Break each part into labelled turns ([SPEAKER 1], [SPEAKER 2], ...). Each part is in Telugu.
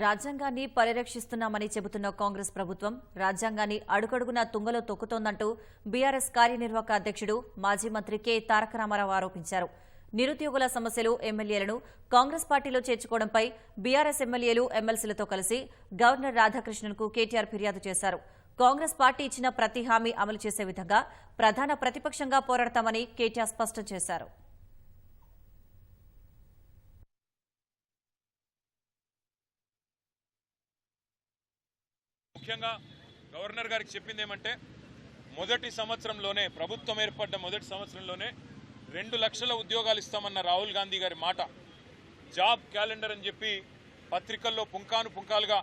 [SPEAKER 1] రాజ్యాంగాన్ని పరిరక్షిస్తున్నామని చెబుతున్న కాంగ్రెస్ ప్రభుత్వం రాజ్యాంగాన్ని అడుగడుగున తుంగలో తొక్కుతోందంటూ బీఆర్ఎస్ కార్యనిర్వాహక అధ్యక్షుడు మాజీ మంత్రి కె తారక రామారావు ఆరోపించారు. నిరుద్యోగుల సమస్యలు ఎమ్మెల్యేలను కాంగ్రెస్ పార్టీలో చేర్చుకోవడంపై బీఆర్ఎస్ ఎమ్మెల్యేలు ఎమ్మెల్సీలతో కలిసి గవర్నర్ రాధాకృష్ణన్కు కేటీఆర్ ఫిర్యాదు చేశారు. కాంగ్రెస్ పార్టీ ఇచ్చిన ప్రతి హామీ అమలు చేసే విధంగా ప్రధాన ప్రతిపక్షంగా పోరాడతామని కేటీఆర్ స్పష్టం చేశారు.
[SPEAKER 2] ముఖ్యంగా గవర్నర్ గారికి చెప్పింది ఏమంటే మొదటి సంవత్సరంలోనే ప్రభుత్వం ఏర్పడ్డ మొదటి సంవత్సరంలోనే రెండు లక్షల ఉద్యోగాలు ఇస్తామన్న రాహుల్ గాంధీ గారి మాట. జాబ్ క్యాలెండర్ అని చెప్పి పత్రికల్లో పుంకాను పుంకాలుగా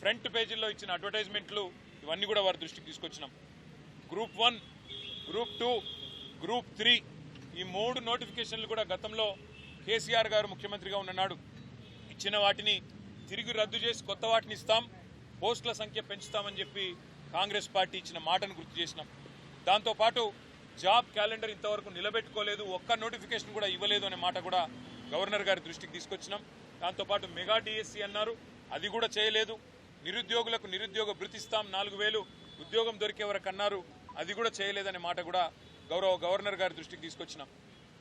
[SPEAKER 2] ఫ్రంట్ పేజీల్లో ఇచ్చిన అడ్వర్టైజ్మెంట్లు ఇవన్నీ కూడా వారి దృష్టికి తీసుకొచ్చినాం. Group one group two group three ఈ మూడు నోటిఫికేషన్లు కూడా గతంలో కేసీఆర్ గారు ముఖ్యమంత్రిగా ఉన్ననాడు. ఇచ్చిన వాటిని తిరిగి రద్దు చేసి కొత్త వాటిని ఇస్తాం. పోస్టుల సంఖ్య పెంచుతామని చెప్పి కాంగ్రెస్ పార్టీ ఇచ్చిన మాటను గుర్తు చేసినాం. దాంతోపాటు జాబ్ క్యాలెండర్ ఇంతవరకు నిలబెట్టుకోలేదు ఒక్క నోటిఫికేషన్ కూడా ఇవ్వలేదు అనే మాట కూడా గవర్నర్ గారి దృష్టికి తీసుకొచ్చినాం. దాంతోపాటు మెగా డిఎస్సి అన్నారు అది కూడా చేయలేదు. నిరుద్యోగులకు నిరుద్యోగ భృతిస్తాం నాలుగు వేలు ఉద్యోగం దొరికే వరకు అన్నారు అది కూడా చేయలేదనే మాట కూడా గౌరవ గవర్నర్ గారి దృష్టికి తీసుకొచ్చినాం.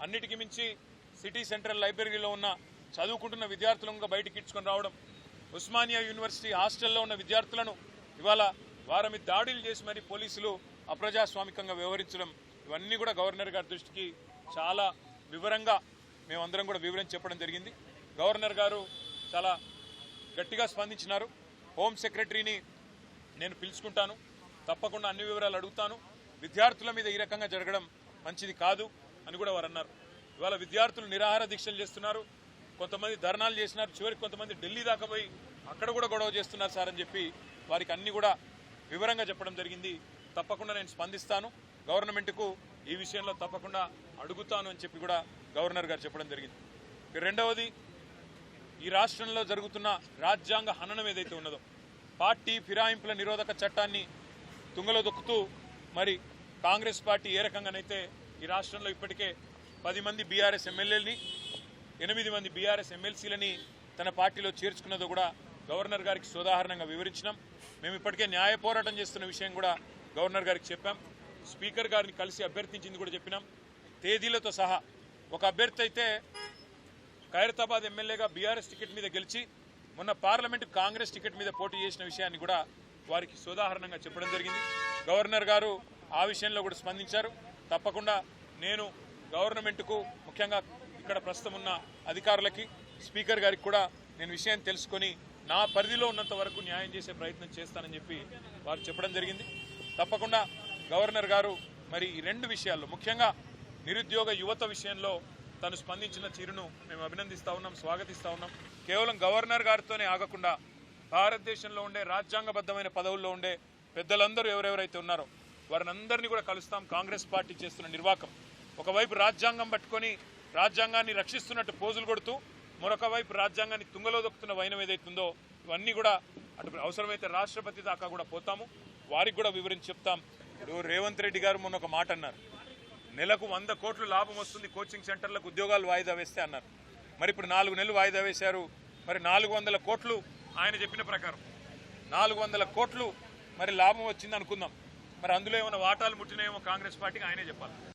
[SPEAKER 2] అన్నిటికీ మించి సిటీ సెంట్రల్ లైబ్రరీలో ఉన్న చదువుకుంటున్న విద్యార్థులను బయటికి ఇచ్చుకొని రావడం ఉస్మానియా యూనివర్సిటీ హాస్టల్లో ఉన్న విద్యార్థులను ఇవాళ వారి మీద దాడులు చేసి మరి పోలీసులు అప్రజాస్వామికంగా వ్యవహరించడం ఇవన్నీ కూడా గవర్నర్ గారి దృష్టికి చాలా వివరంగా మేమందరం కూడా వివరించి చెప్పడం జరిగింది. గవర్నర్ గారు చాలా గట్టిగా స్పందించినారు. హోమ్ సెక్రటరీని నేను పిలుచుకుంటాను. తప్పకుండా అన్ని వివరాలు అడుగుతాను. విద్యార్థుల మీద ఈ రకంగా జరగడం మంచిది కాదు అని కూడా వారు అన్నారు. ఇవాళ విద్యార్థులు నిరాహార దీక్షలు చేస్తున్నారు. కొంతమంది ధర్నాలు చేసినారు. చివరికి కొంతమంది ఢిల్లీ దాకా పోయి అక్కడ కూడా గొడవ చేస్తున్నారు సార్ అని చెప్పి వారికి అన్ని కూడా వివరంగా చెప్పడం జరిగింది. తప్పకుండా నేను స్పందిస్తాను. గవర్నమెంట్కు ఈ విషయంలో తప్పకుండా అడుగుతాను అని చెప్పి కూడా గవర్నర్ గారు చెప్పడం జరిగింది. రెండవది ఈ రాష్ట్రంలో జరుగుతున్న రాజ్యాంగ హననం ఏదైతే ఉన్నదో పార్టీ ఫిరాయింపుల నిరోధక చట్టాన్ని తుంగలో దొక్కుతూ మరి కాంగ్రెస్ పార్టీ ఏ రకంగానైతే ఈ రాష్ట్రంలో ఇప్పటికే పది మంది బీఆర్ఎస్ ఎమ్మెల్యేలని ఎనిమిది మంది బీఆర్ఎస్ ఎమ్మెల్సీలని తన పార్టీలో చేర్చుకున్నదో కూడా గవర్నర్ గారికి సోదాహరణంగా వివరించినాం. మేము ఇప్పటికే న్యాయ పోరాటం చేస్తున్న విషయం కూడా గవర్నర్ గారికి చెప్పాం. స్పీకర్ గారిని కలిసి అభ్యర్థించింది కూడా చెప్పినాం. తేదీలతో సహా ఒక అభ్యర్థి అయితే ఖైరతాబాద్ ఎమ్మెల్యేగా బీఆర్ఎస్ టికెట్ మీద గెలిచి మొన్న పార్లమెంటు కాంగ్రెస్ టికెట్ మీద పోటీ చేసిన విషయాన్ని కూడా వారికి సోదాహరణంగా చెప్పడం జరిగింది. గవర్నర్ గారు ఆ విషయంలో కూడా స్పందించారు. తప్పకుండా నేను గవర్నమెంట్కు ముఖ్యంగా ఇక్కడ ప్రస్తుతం ఉన్న అధికారులకి స్పీకర్ గారికి కూడా నేను విషయం తెలుసుకొని నా పరిధిలో ఉన్నంత వరకు న్యాయం చేసే ప్రయత్నం చేస్తానని చెప్పి వారు చెప్పడం జరిగింది. తప్పకుండా గవర్నర్ గారు మరి ఈ రెండు విషయాల్లో ముఖ్యంగా నిరుద్యోగ యువత విషయంలో తను స్పందించిన తీరును మేము అభినందిస్తా ఉన్నాం స్వాగతిస్తూ ఉన్నాం. కేవలం గవర్నర్ గారితోనే ఆగకుండా భారతదేశంలో ఉండే రాజ్యాంగబద్ధమైన పదవుల్లో ఉండే పెద్దలందరూ ఎవరెవరైతే ఉన్నారో వారిని అందరినీ కూడా కలుస్తాం. కాంగ్రెస్ పార్టీ చేస్తున్న నిర్వాకం. ఒకవైపు రాజ్యాంగం పట్టుకొని రాజ్యాంగాన్ని రక్షిస్తున్నట్టు పోజులు కొడుతూ మరొక వైపు రాజ్యాంగాన్ని తుంగలో దొక్కుతున్న వైనం ఏదైతుందో ఇవన్నీ కూడా అటు అవసరమైతే రాష్ట్రపతి దాకా కూడా పోతాము. వారికి కూడా వివరించి చెప్తాం. ఇప్పుడు రేవంత్ రెడ్డి గారు మొన్న ఒక మాట అన్నారు. నెలకు వంద కోట్లు లాభం వస్తుంది కోచింగ్ సెంటర్లకు ఉద్యోగాలు వాయిదా వేస్తే అన్నారు. మరి ఇప్పుడు నాలుగు నెలలు వాయిదా వేశారు. మరి నాలుగు వందల కోట్లు ఆయన చెప్పిన ప్రకారం. నాలుగు వందల కోట్లు మరి లాభం వచ్చింది అనుకుందాం మరి అందులో ఏమైనా వాటాలు ముట్టినాయేమో కాంగ్రెస్ పార్టీకి ఆయనే చెప్పాలి.